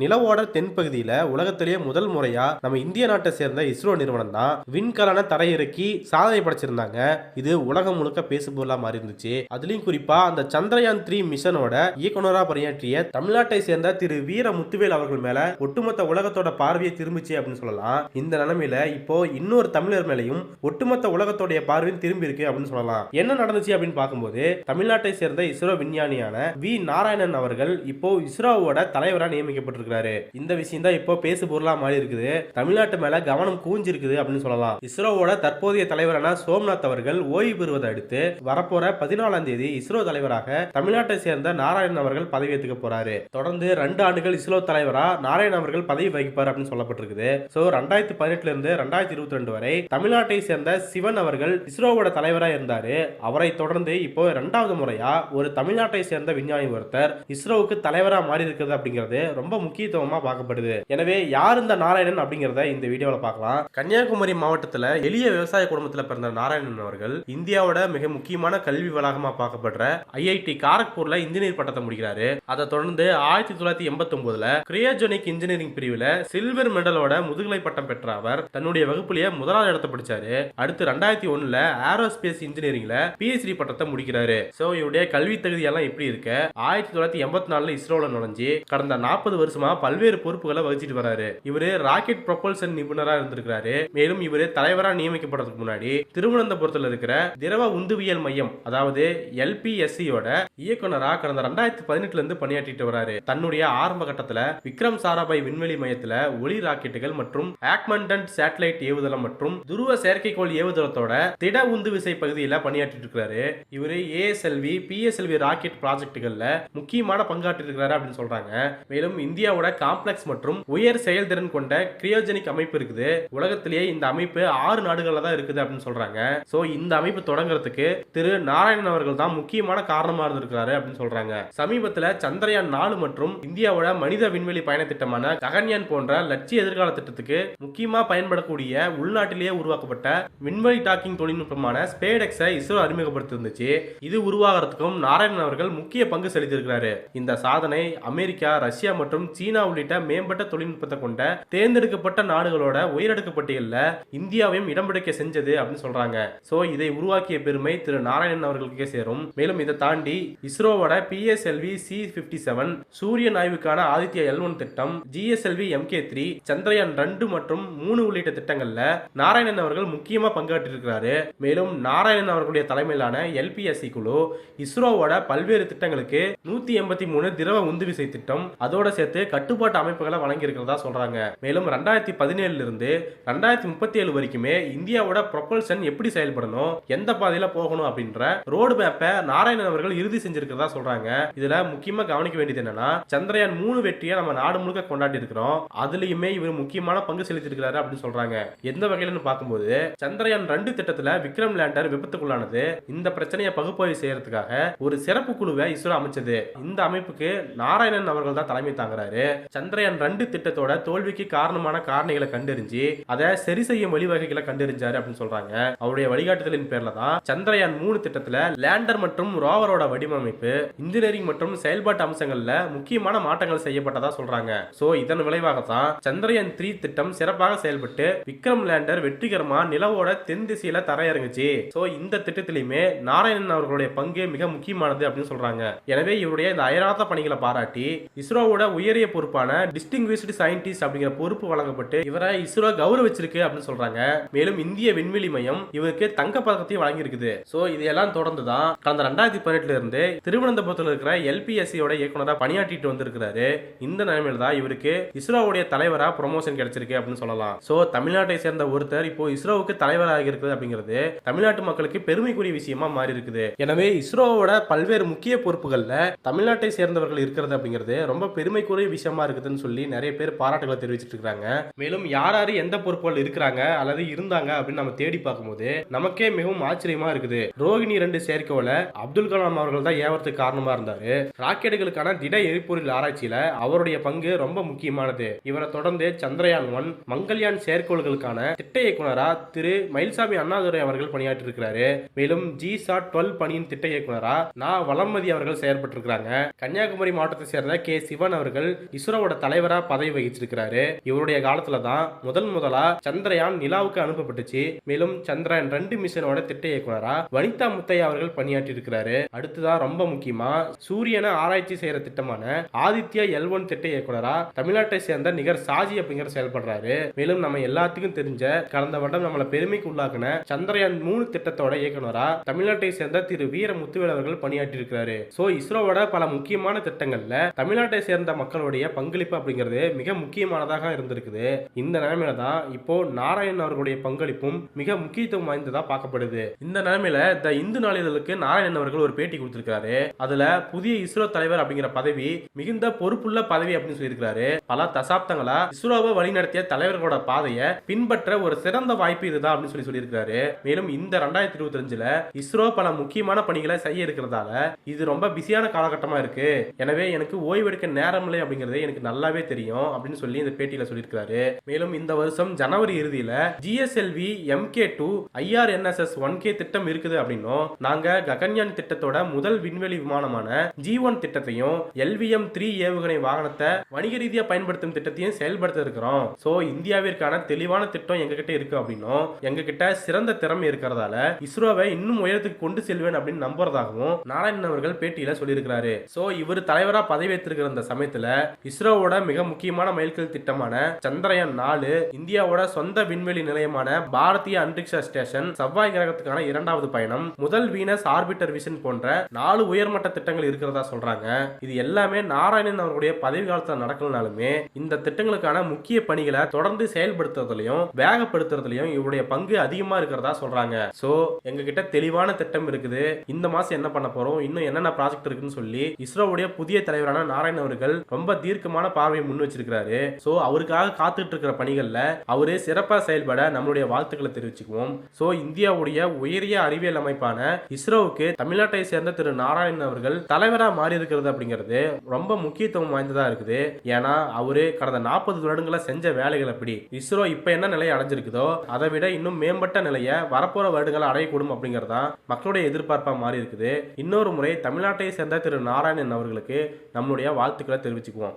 நிலவோட தென்பகுதியில உலகத்திலேயே முதல் முறையா நம்ம இந்திய நாட்டை சேர்ந்த இஸ்ரோ நிறுவனம் தான் விண்கலான தரையிறக்கி சாதனை படைச்சிருந்தாங்க. இது உலகம் முழுக்க பேசுபொருளா மாறி இருந்துச்சு அதுலயும் குறிப்பா அந்த சந்திரயான் த்ரீ மிஷனோட இயக்குனரா பணியாற்றிய தமிழ்நாட்டை சேர்ந்த திரு வீர முத்துவேல் அவர்கள் மேல ஒட்டுமொத்த உலகத்தோட பார்வையை திரும்பிச்சு அப்படின்னு சொல்லலாம். இந்த நிலைமையில இப்போ இன்னொரு தமிழர் மேலையும் ஒட்டுமொத்த உலகத்தோடைய பார்வையும் திரும்பி இருக்கு அப்படின்னு சொல்லலாம். என்ன நடந்துச்சு அப்படின்னு பார்க்கும்போது தமிழ்நாட்டை சேர்ந்த இஸ்ரோ விஞ்ஞானியான வி நாராயணன் அவர்கள் இப்போ இஸ்ரோவோட தலைவரா நியமிக்கப்பட்டிருக்கிறாரு இந்த விஷயம் தான் இப்போ பேசு பொருளா மாறி இருக்குது. தமிழ்நாட்டு மேல கவனம் கூஞ்சிருக்குது அப்படின்னு சொல்லலாம். இஸ்ரோவோட தற்போதைய தலைவரான சோம்நாத் அவர்கள் ஓய்வு பெறுவதை அடுத்து வரப்போற பதினாலாம் தேதி இஸ்ரோ தலைவராக தமிழ்நாட்டை சேர்ந்த நாராயணன் அவர்கள் பதவியேற்றுக்க போறாரு. தொடர்ந்து ரெண்டு ஆண்டுகள் இஸ்ரோ தலைவரா நாராயணன் அவர்கள் பதவி வகிப்பார் அப்படின்னு சொல்லப்பட்டிருக்குது. சோ ரெண்டாயிரத்தி பதினெட்டுல இருந்து ரெண்டாயிரத்தி இருபத்தி ரெண்டு வரை தமிழ்நாட்டை சேர்ந்த சிவன் அவர்கள் இஸ்ரோவோட தலைவரா இருந்தாரு. அவரை தொடர்ந்து இப்போ இரண்டாவது முறையா ஒரு தமிழ்நாட்டை சேர்ந்த விஞ்ஞானி ஒருத்தர் இஸ்ரோவுக்கு தலைவரா மாறி இருக்கிறது அப்படிங்கிறது ரொம்ப முக்கிய முக்கியத்துவமா பார்க்கப்படுது. எனவே யார் இந்த நாராயணன் அப்படிங்கறத இந்த வீடியோல பார்க்கலாம். கன்னியாகுமரி மாவட்டத்துல எளிய விவசாய குடும்பத்துல பிறந்த நாராயணன் அவர்கள் இந்தியாவோட மிக முக்கியமான கல்வி வளாகமா பார்க்கப்படுற ஐஐடி காரக்பூர்ல இன்ஜினியர் பட்டத்தை முடிக்கிறாரு. அதை தொடர்ந்து ஆயிரத்தி தொள்ளாயிரத்தி எண்பத்தி ஒன்பதுல கிரியோஜெனிக் இன்ஜினியரிங் பிரிவுல சில்வர் மெடலோட முதுகலை பட்டம் பெற்ற அவர் தன்னுடைய வகுப்புலயே முதலாவது இடத்தை படிச்சாரு. அடுத்து ரெண்டாயிரத்தி ஒண்ணுல ஏரோஸ்பேஸ் இன்ஜினியரிங்ல பிஹெச்டி பட்டத்தை முடிக்கிறாரு. சோ இவருடைய கல்வி தகுதி எல்லாம் எப்படி இருக்கு? ஆயிரத்தி தொள்ளாயிரத்தி எண்பத்தி நாலுல இஸ்ரோல நுழைஞ்சு கடந்த நாற்பது வருஷம் பல்வேறு பொறுப்புகளை வகிச்சிட்டு வராரு. இவரு ராக்கெட் ப்ரொபல்சன் நிபுணரா இருந்திருக்கிறாரு. மேலும் இவரு தலைவரா நியமிக்கப்படுறதுக்கு முன்னாடி திருவனந்தபுரத்தில் இருக்கிற திரவ உந்துவியல் மையம் அதாவது எல்பிஎஸ்சியோட இயக்குனரா கடந்த ரெண்டாயிரத்தி பதினெட்டுல இருந்து பணியாற்றிட்டு வராரு. தன்னுடைய ஆரம்ப கட்டத்துல விக்ரம் சாராபாய் விண்வெளி மையத்துல ஒளி ராக்கெட்டுகள் மற்றும் ஆக்மண்டன்ட் சேட்டலைட் ஏவுதளம் மற்றும் துருவ செயற்கைக்கோள் ஏவுதளத்தோட திட உந்து விசை பகுதியில பணியாற்றிட்டு இருக்கிறாரு. இவரு ஏஎஸ்எல்வி பிஎஸ்எல்வி ராக்கெட் ப்ராஜெக்டுகள்ல முக்கியமான பங்காற்றிருக்கிறாரு அப்படின்னு சொல்றாங்க. மேலும் இந்தியாவோட காம்ப்ளெக்ஸ் மற்றும் உயர் செயல்திறன் கொண்ட கிரியோஜெனிக் அமைப்பு இருக்குது. உலகத்திலேயே இந்த அமைப்பு ஆறு நாடுகள்ல தான் இருக்குது அப்படின்னு சொல்றாங்க. சோ இந்த அமைப்பு தொடங்குறதுக்கு திரு நாராயணன் அவர்கள் தான் முக்கியமான காரணமா இருந்திருக்கிறாரு அப்படின்னு சொல்றாங்க. சமீபத்துல சந்திரயான் நாலு மற்றும் இந்தியாவோட மனித விண்வெளி பயண திட்டமான ககன்யான் போன்ற லட்சிய எதிர்கால திட்டத்துக்கு முக்கியமா பயன்படக்கூடிய உள்நாட்டிலேயே உருவாக்கப்பட்ட விண்வெளி டாக்கிங் தொழில்நுட்பமான ஸ்பேடெக்ஸை இஸ்ரோ அறிமுகப்படுத்திருந்துச்சு இது உருவாகிறதுக்கும் நாராயணன் அவர்கள் முக்கிய பங்கு செலுத்தியிருக்கிறாரு. இந்த சாதனை அமெரிக்கா ரஷ்யா மற்றும் சீனா உள்ளிட்ட மேம்பட்ட தொழில்நுட்பத்தை கொண்ட தேர்ந்தெடுக்கப்பட்ட நாடுகளோட உயரடுக்கு பட்டியலில் இந்தியாவையும் இடம்பிடிக்க செஞ்சது அப்படின்னு சொல்றாங்க. சோ இதை உருவாக்கிய பெருமை திரு நாராயணன் அவர்களுக்கே சேரும். மேலும் இதை தாண்டி இஸ்ரோவோட பிஎஸ்எல்வி சி பிப்டி செவன் சூரியன் ஆய்வுக்கான ஆதித்யா எல் ஒன் திட்டம் ஜிஎஸ்எல்வி எம்கே த்ரீ சந்திரயான் ரெண்டு மற்றும் மூணு உள்ளிட்ட திட்டங்கள்ல நாராயணன் அவர்கள் முக்கியமா பங்காற்றிருக்கிறாரு. மேலும் நாராயணன் அவர்களுடைய தலைமையிலான எல்பிஎஸ்சி குழு இஸ்ரோவோட பல்வேறு திட்டங்களுக்கு நூத்தி எண்பத்தி மூணு திரவ உந்துவிசை திட்டம் அதோட சேர்த்து கட்டுப்பாட்டு அமைப்புகளை வழங்கியிருக்கிறதா சொல்றாங்க. மேலும் ரெண்டாயிரத்தி பதினேழுல இருந்து ரெண்டாயிரத்தி முப்பத்தி ஏழு வரைக்குமே இந்தியாவோட ப்ரொபல்சன் எப்படி செயல்படணும் எந்த பாதையில போகணும் அப்படின்ற ரோடு மேப்பை நாராயணன் அவர்கள் இறுதி செஞ்சிருக்கிறதா சொல்றாங்க. இதுல முக்கியமா கவனிக்க வேண்டியது என்னன்னா சந்திரயான் மூணு வெற்றியை நம்ம நாடு முழுக்க கொண்டாடி இருக்கிறோம் அதுலயுமே இவர் முக்கியமான பங்கு செலுத்திருக்கிறாரு அப்படின்னு சொல்றாங்க. எந்த வகையிலன்னு பார்க்கும்போது சந்திரயான் ரெண்டு திட்டத்துல விக்ரம் லேண்டர் விபத்துக்குள்ளானது. இந்த பிரச்சனையை பகுப்பாய்வு செய்யறதுக்காக ஒரு சிறப்பு குழுவை இஸ்ரோ அமைச்சது. இந்த அமைப்புக்கு நாராயணன் அவர்கள் தான் தலைமை தாங்குறாரு. சந்திரயான் ரெண்டு திட்டத்தோட தோல்விக்கு காரணமான காரணிகளை கண்டறிஞ்சு அதை சரி செய்யும் வழிவகைகளை கண்டறிஞ்சாரு அப்படின்னு சொல்றாங்க. அவருடைய வழிகாட்டுதலின் பேர்ல தான் சந்திரயான் மூணு திட்டத்துல லேண்டர் மற்றும் ரோவரோட வடிவமைப்பு இன்ஜினியரிங் மற்றும் செயல்பாட்டு அம்சங்கள்ல முக்கியமான மாற்றங்கள் செய்யப்பட்டதா சொல்றாங்க. சோ இதன் விளைவாக தான் சந்திரயான் த்ரீ திட்டம் சிறப்பாக செயல்பட்டு விக்ரம் லேண்டர் வெற்றிகரமா நிலவோட தென் திசையில தரையிறங்குச்சு. சோ இந்த திட்டத்திலுமே நாராயணன் அவர்களுடைய பங்கு மிக முக்கியமானது அப்படின்னு சொல்றாங்க. எனவே இவருடைய இந்த அயராத பணிகளை பாராட்டி இஸ்ரோவோட உயரிய பொறுப்பான டிஸ்டிங்விஷ்டு சயின்டிஸ்ட் அப்படிங்கிற பொறுப்பு வழங்கப்பட்டு இவரை இஸ்ரோ கௌரவிச்சிருக்கு அப்படின்னு சொல்றாங்க. மேலும் இந்திய விண்வெளி மையம் இவருக்கு தங்க பதக்கத்தையும் வழங்கி ஸோ சோ இதெல்லாம் தொடர்ந்து தான் கடந்த ரெண்டாயிரத்தி பதினெட்டுல இருந்து திருவனந்தபுரத்தில் இருக்கிற எல்பிஎஸ்சியோட இயக்குனராக பணியாற்றிட்டு வந்திருக்கிறாரு. இந்த நிலைமையில தான் இவருக்கு இஸ்ரோவுடைய தலைவரா ப்ரொமோஷன் கிடைச்சிருக்கு அப்படின்னு சொல்லலாம். சோ தமிழ்நாட்டை சேர்ந்த ஒருத்தர் இப்போ இஸ்ரோவுக்கு தலைவராக இருக்கிறது அப்படிங்கிறது தமிழ்நாட்டு மக்களுக்கு பெருமைக்குரிய விஷயமா மாறி இருக்குது எனவே இஸ்ரோவோட பல்வேறு முக்கிய பொறுப்புகள்ல தமிழ்நாட்டை சேர்ந்தவர்கள் இருக்கிறது அப்படிங்கிறது ரொம்ப பெருமைக்குரிய விஷயம். இருக்குதுன்னு சொல்லி நிறைய பேர் பாராட்டுகளை தெரிவிச்சிட்டு இருக்காங்க. மேலும் யார் யாரு எந்த பொறுப்புகள் இருக்கிறாங்க அல்லது இருந்தாங்க அப்படின்னு நம்ம தேடி பார்க்கும்போது நமக்கே மிகவும் ஆச்சரியமா இருக்குது. ரோகிணி ரெண்டு செயற்கையோல அப்துல் கலாம் அவர்கள் தான் ஏவரத்துக்கு காரணமா இருந்தாரு. ராக்கெட்டுகளுக்கான திட எரிபொருள் ஆராய்ச்சியில அவருடைய பங்கு ரொம்ப முக்கியமானது. இவரை தொடர்ந்து சந்திரயான் ஒன் மங்கள்யான் செயற்கோள்களுக்கான திட்ட இயக்குனரா திரு மயில்சாமி அண்ணாதுரை அவர்கள் பணியாற்றி இருக்கிறாரு. மேலும் ஜி சாட் டுவெல் பணியின் திட்ட இயக்குனரா நா வளமதி அவர்கள் செயற்பட்டிருக்கிறாங்க. கன்னியாகுமரி மாவட்டத்தை சேர்ந்த கே சிவன் அவர்கள் இஸ்ரோவோட தலைவரா பதவி வகிச்சிருக்கிறாரு. இவருடைய காலத்துல தான் முதல் முதலா சந்திரயான் நிலாவுக்கு அனுப்பப்பட்டுச்சு. மேலும் சந்திரயான் ரெண்டு மிஷனோட திட்ட இயக்குனரா வனிதா முத்தையா அவர்கள் பணியாற்றி இருக்கிறாரு அடுத்ததான் ரொம்ப முக்கியமா சூரியனை ஆராய்ச்சி செய்யற திட்டமான ஆதித்யா எல் ஒன் திட்ட இயக்குனரா தமிழ்நாட்டை சேர்ந்த நிகர் சாஜி அப்படிங்கிற செயல்படுறாரு. மேலும் நம்ம எல்லாத்துக்கும் தெரிஞ்ச கடந்த வருடம் நம்மள பெருமைக்கு உள்ளாக்குன சந்திரயான் மூணு திட்டத்தோட இயக்குனரா தமிழ்நாட்டை சேர்ந்த திரு வீர முத்துவேல் அவர்கள் பணியாற்றி இருக்கிறாரு சோ இஸ்ரோவோட பல முக்கியமான திட்டங்கள்ல தமிழ்நாட்டை சேர்ந்த மக்களோட மக்களுடைய பங்களிப்பு அப்படிங்கிறது மிக முக்கியமானதாக இருந்திருக்குது. இந்த நிலைமையில தான் இப்போ நாராயணன் அவர்களுடைய பங்களிப்பும் மிக முக்கியத்துவம் வாய்ந்ததா பார்க்கப்படுது. இந்த நிலைமையில த இந்து நாளிதழுக்கு நாராயணன் அவர்கள் ஒரு பேட்டி கொடுத்திருக்காரு அதுல புதிய இஸ்ரோ தலைவர் அப்படிங்கிற பதவி மிகுந்த பொறுப்புள்ள பதவி அப்படின்னு சொல்லியிருக்காரு பல தசாப்தங்களா இஸ்ரோவை வழிநடத்திய தலைவர்களோட பாதையை பின்பற்ற ஒரு சிறந்த வாய்ப்பு இதுதான் அப்படின்னு சொல்லி சொல்லியிருக்காரு மேலும் இந்த ரெண்டாயிரத்தி இருபத்தி அஞ்சுல இஸ்ரோ பல முக்கியமான பணிகளை செய்ய இருக்கிறதால இது ரொம்ப பிஸியான காலகட்டமா இருக்கு. எனவே எனக்கு ஓய்வெடுக்க நேரம் இல்லை அப்படிங்கறது எனக்கு நல்லாவே தெரியும் அப்படின்னு சொல்லி இந்த பேட்டியில சொல்லியிருக்காரு மேலும் இந்த வருஷம் ஜனவரி இறுதியில GSLV MK two IRNSS one K திட்டம் இருக்குது அப்படின்னும் நாங்க ககன்யான் திட்டத்தோட முதல் விண்வெளி விமானமான ஜி ஒன் திட்டத்தையும் எல்விஎம் த்ரீ ஏவுகணை வாகனத்தை வணிக ரீதியா பயன்படுத்தும் திட்டத்தையும் செயல்படுத்த இருக்கிறோம் சோ இந்தியாவிற்கான தெளிவான திட்டம் எங்ககிட்ட இருக்கு அப்படின்னும் எங்ககிட்ட சிறந்த திறமை இருக்கிறதால இஸ்ரோவை இன்னும் உயரத்துக்கு கொண்டு செல்வேன் அப்படின்னு நம்புறதாகவும் நாராயணன் அவர்கள் பேட்டியில சொல்லியிருக்கிறாரு. சோ இவர் தலைவரா பதவி ஏற்றிருக்கிற இந்த சமயத்துல இஸ்ரோவோட மிக முக்கியமான மைல்கல் திட்டமான சந்திரயான் நாலு இந்தியாவோட சொந்த விண்வெளி நிலையமான பாரதிய அந்தரிக்ஷ ஸ்டேஷன் செவ்வாய் கிரகத்துக்கான இரண்டாவது பயணம் முதல் வீனஸ் ஆர்பிட்டர் விஷன் போன்ற நாலு உயர்மட்ட திட்டங்கள் இருக்கிறதா சொல்றாங்க. இது எல்லாமே நாராயணன் அவருடைய பதவி காலத்தில் நடக்கலனாலுமே இந்த திட்டங்களுக்கான முக்கிய பணிகளை தொடர்ந்து செயல்படுத்துறதுலயும் வேகப்படுத்துறதுலயும் இவருடைய பங்கு அதிகமா இருக்கிறதா சொல்றாங்க. சோ எங்க கிட்ட தெளிவான திட்டம் இருக்குது. இந்த மாசம் என்ன பண்ண போறோம்? இன்னும் என்னென்ன ப்ராஜெக்ட் இருக்குன்னு சொல்லி இஸ்ரோவுடைய புதிய தலைவரான நாராயண் அவர்கள் ரொம்ப தீர்க்கமான பார்வையை முன் வச்சிருக்கிறாரு. சோ அவருக்காக காத்துட்டு இருக்கிற பணிகள்ல அவரு சிறப்பா செயல்பட நம்மளுடைய வாழ்த்துக்களை தெரிவிச்சுக்குவோம். சோ இந்தியாவுடைய உயரிய அறிவியல் அமைப்பான இஸ்ரோவுக்கு தமிழ்நாட்டை சேர்ந்த திரு நாராயணன் அவர்கள் தலைவரா மாறி இருக்கிறது அப்படிங்கிறது ரொம்ப முக்கியத்துவம் வாய்ந்ததா இருக்குது. ஏன்னா அவரு கடந்த நாற்பது வருடங்களை செஞ்ச வேலைகள் அப்படி. இஸ்ரோ இப்ப என்ன நிலையை அடைஞ்சிருக்குதோ அதை விட இன்னும் மேம்பட்ட நிலையை வரப்போற வருடங்களை அடையக்கூடும் அப்படிங்கறதா மக்களுடைய எதிர்பார்ப்பா மாறி இருக்குது இன்னொரு முறை தமிழ்நாட்டை சேர்ந்த திரு நாராயணன் அவர்களுக்கு நம்மளுடைய வாழ்த்துக்களை தெரிவிச்சுக்குவோம்.